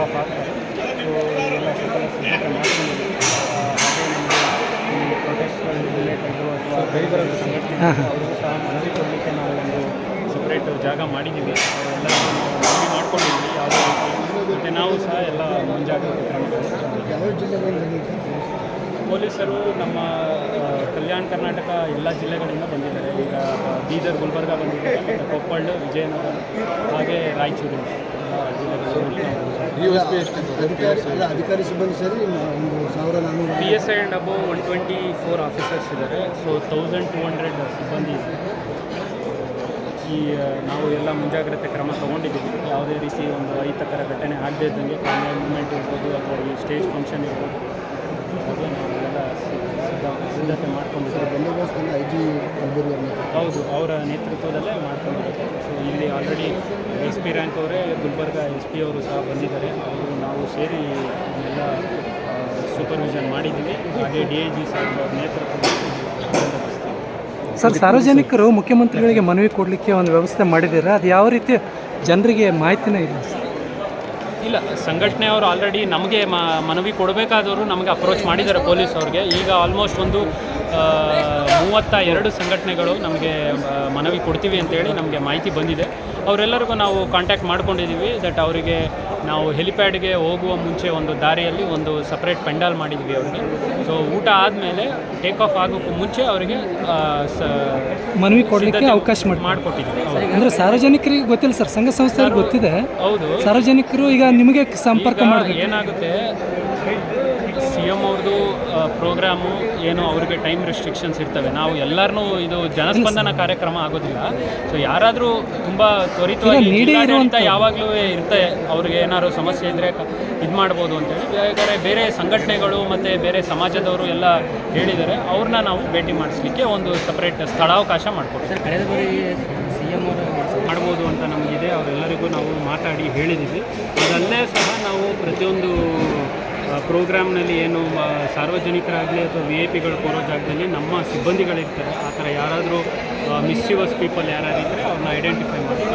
ಎಲ್ಲ ಸಹ ಮನವಿ ಸಪ್ರೇಟ್ ಜಾಗ ಮಾಡಿದ್ದೀವಿ ಮನವಿ ಮಾಡ್ಕೊಂಡಿದ್ದೀವಿ ಯಾವುದೇ ನಾವು ಸಹ ಎಲ್ಲ ಮುಂಜಾಗ್ರತೆ ಪೊಲೀಸರು ನಮ್ಮ ಕಲ್ಯಾಣ ಕರ್ನಾಟಕ ಎಲ್ಲ ಜಿಲ್ಲೆಗಳಿಂದ ಬಂದಿದ್ದಾರೆ. ಈಗ ಬೀದರ್ ಗುಲ್ಬರ್ಗ ಬಂದಿದ್ದಾರೆ, ಮತ್ತು ಕೊಪ್ಪಳ, ವಿಜಯನಗರ, ಹಾಗೆ ರಾಯಚೂರು ಎಲ್ಲ ಅಧಿಕಾರಿ ಸಿಬ್ಬಂದಿ ಸೇರಿ ಒಂದು ಸಾವಿರ ನಾನ್ನೂರು P S I and above one twenty four officers ಇದ್ದಾರೆ ಸೊ ತೌಸಂಡ್ ಟು ಹಂಡ್ರೆಡ್ ಸಿಬ್ಬಂದಿ ಇದೆ. ಈ ನಾವು ಎಲ್ಲ ಮುಂಜಾಗ್ರತೆ ಕ್ರಮ ತೊಗೊಂಡಿದ್ದೀವಿ. ಯಾವುದೇ ರೀತಿ ಒಂದು ಅಹಿತಕರ ಘಟನೆ ಆಗದೇ ಇದ್ದಂಗೆ ಕಾನ್ವಯ ಮೂಮೆಂಟ್ ಇರ್ಬೋದು ಅಥವಾ ಈ ಸ್ಟೇಜ್ ಫಂಕ್ಷನ್ ಇರ್ಬೋದು. ಹಾಗೆ ನಾವು ಎಲ್ಲ ಸಿದ್ಧ ಸಿದ್ಧತೆ ಮಾಡ್ಕೊಂಡಿದ್ದೀವಿ. ಐ ಜಿ ಹೌದು ಅವರ ನೇತೃತ್ವದಲ್ಲೇ ಇಲ್ಲಿ ಆಲ್ರೆಡಿ ಎಸ್ ಪಿ ರ್ಯಾಂಕ್ ಅವರೇ ಗುಲ್ಬರ್ಗ ಎಸ್ ಪಿ ಅವರು ಸಹ ಬಂದಿದ್ದಾರೆ. ಅವರು ನಾವು ಸೇರಿ ಎಲ್ಲ ಸೂಪರ್ವಿಷನ್ ಮಾಡಿದ್ದೀವಿ. ಹಾಗೆ ಡಿ ಐ ಜಿ ಸಾಹೇಬ್ ಅವ್ರ ನೇತೃತ್ವದಲ್ಲಿ ಸರ್ ಸಾರ್ವಜನಿಕರು ಮುಖ್ಯಮಂತ್ರಿಗಳಿಗೆ ಮನವಿ ಕೊಡಲಿಕ್ಕೆ ಒಂದು ವ್ಯವಸ್ಥೆ ಮಾಡಿದ್ದೀರಾ? ಅದು ಯಾವ ರೀತಿ ಜನರಿಗೆ ಮಾಹಿತಿನೇ ಇಲ್ಲ. ಸರ್ ಇಲ್ಲ ಸಂಘಟನೆಯವರು ಆಲ್ರೆಡಿ ನಮಗೆ ಮ ಮನವಿ ಕೊಡಬೇಕಾದವರು ನಮಗೆ ಅಪ್ರೋಚ್ ಮಾಡಿದ್ದಾರೆ ಪೊಲೀಸ್ ಅವ್ರಿಗೆ. ಈಗ ಆಲ್ಮೋಸ್ಟ್ ಒಂದು ಮೂವತ್ತ ಎರಡು ಸಂಘಟನೆಗಳು ನಮಗೆ ಮನವಿ ಕೊಡ್ತೀವಿ ಅಂತೇಳಿ ನಮಗೆ ಮಾಹಿತಿ ಬಂದಿದೆ. ಅವರೆಲ್ಲರಿಗೂ ನಾವು ಕಾಂಟ್ಯಾಕ್ಟ್ ಮಾಡ್ಕೊಂಡಿದ್ದೀವಿ. ದಟ್ ಅವರಿಗೆ ನಾವು ಹೆಲಿಪ್ಯಾಡ್ಗೆ ಹೋಗುವ ಮುಂಚೆ ಒಂದು ದಾರಿಯಲ್ಲಿ ಒಂದು ಸಪ್ರೇಟ್ ಪೆಂಡಾಲ್ ಮಾಡಿದ್ವಿ ಅವರಿಗೆ. ಸೊ ಊಟ ಆದಮೇಲೆ ಟೇಕ್ ಆಫ್ ಆಗೋಕ್ಕೂ ಮುಂಚೆ ಅವರಿಗೆ ಸ- ಮನವಿ ಕೊಡಲಿಕ್ಕೆ ಅವಕಾಶ ಮಾಡಿ ಮಾಡಿಕೊಟ್ಟಿದ್ದೀವಿ. ಅಂದರೆ ಸಾರ್ವಜನಿಕರಿಗೆ ಗೊತ್ತಿಲ್ಲ ಸರ್ ಸಂಘ ಸಂಸ್ಥೆಯವ್ರಿಗೆ ಗೊತ್ತಿದೆ. ಹೌದು. ಸಾರ್ವಜನಿಕರು ಈಗ ನಿಮಗೆ ಸಂಪರ್ಕ ಮಾಡಿ ಏನಾಗುತ್ತೆ ಸಿ ಎಂ ಅವ್ರದ್ದು ಪ್ರೋಗ್ರಾಮು ಏನು ಅವ್ರಿಗೆ ಟೈಮ್ ರೆಸ್ಟ್ರಿಕ್ಷನ್ಸ್ ಇರ್ತವೆ. ನಾವು ಎಲ್ಲರನ್ನೂ ಇದು ಜನಸ್ಪಂದನ ಕಾರ್ಯಕ್ರಮ ಆಗೋದಿಲ್ಲ. ಸೊ ಯಾರಾದರೂ ತುಂಬ ತ್ವರಿತವಾಗಿ ಇರುವಂಥವ್ರು. ಯಾವಾಗಲೂ ಇರುತ್ತೆ. ಅವ್ರಿಗೆ ಏನಾದ್ರು ಸಮಸ್ಯೆ ಇದ್ದರೆ ಇದು ಮಾಡ್ಬೋದು ಅಂತೇಳಿ ಬೇಕಾದ್ರೆ ಬೇರೆ ಸಂಘಟನೆಗಳು ಮತ್ತು ಬೇರೆ ಸಮಾಜದವರು ಎಲ್ಲ ಹೇಳಿದ್ದಾರೆ. ಅವ್ರನ್ನ ನಾವು ಭೇಟಿ ಮಾಡಿಸ್ಲಿಕ್ಕೆ ಒಂದು ಸಪ್ರೇಟ್ ಸ್ಥಳಾವಕಾಶ ಮಾಡಿಕೊಡ್ತೀವಿ. ಮಾಡ್ಬೋದು ಅಂತ ನಮಗಿದೆ. ಅವರೆಲ್ಲರಿಗೂ ನಾವು ಮಾತಾಡಿ ಹೇಳಿದ್ದೀವಿ. ಅದಲ್ಲೇ ಸಹ ನಾವು ಪ್ರತಿಯೊಂದು ಪ್ರೋಗ್ರಾಮ್ನಲ್ಲಿ ಏನು ಸಾರ್ವಜನಿಕರಾಗಲಿ ಅಥವಾ ವಿ ಐ ಪಿಗಳು ಕೊರೋ ಜಾಗದಲ್ಲಿ ನಮ್ಮ ಸಿಬ್ಬಂದಿಗಳಿರ್ತಾರೆ. ಆ ಥರ ಯಾರಾದರೂ ಮಿಸ್ಯೂವಸ್ ಪೀಪಲ್ ಯಾರಾದ್ರೆ ಅವ್ರನ್ನ ಐಡೆಂಟಿಫೈ ಮಾಡಿ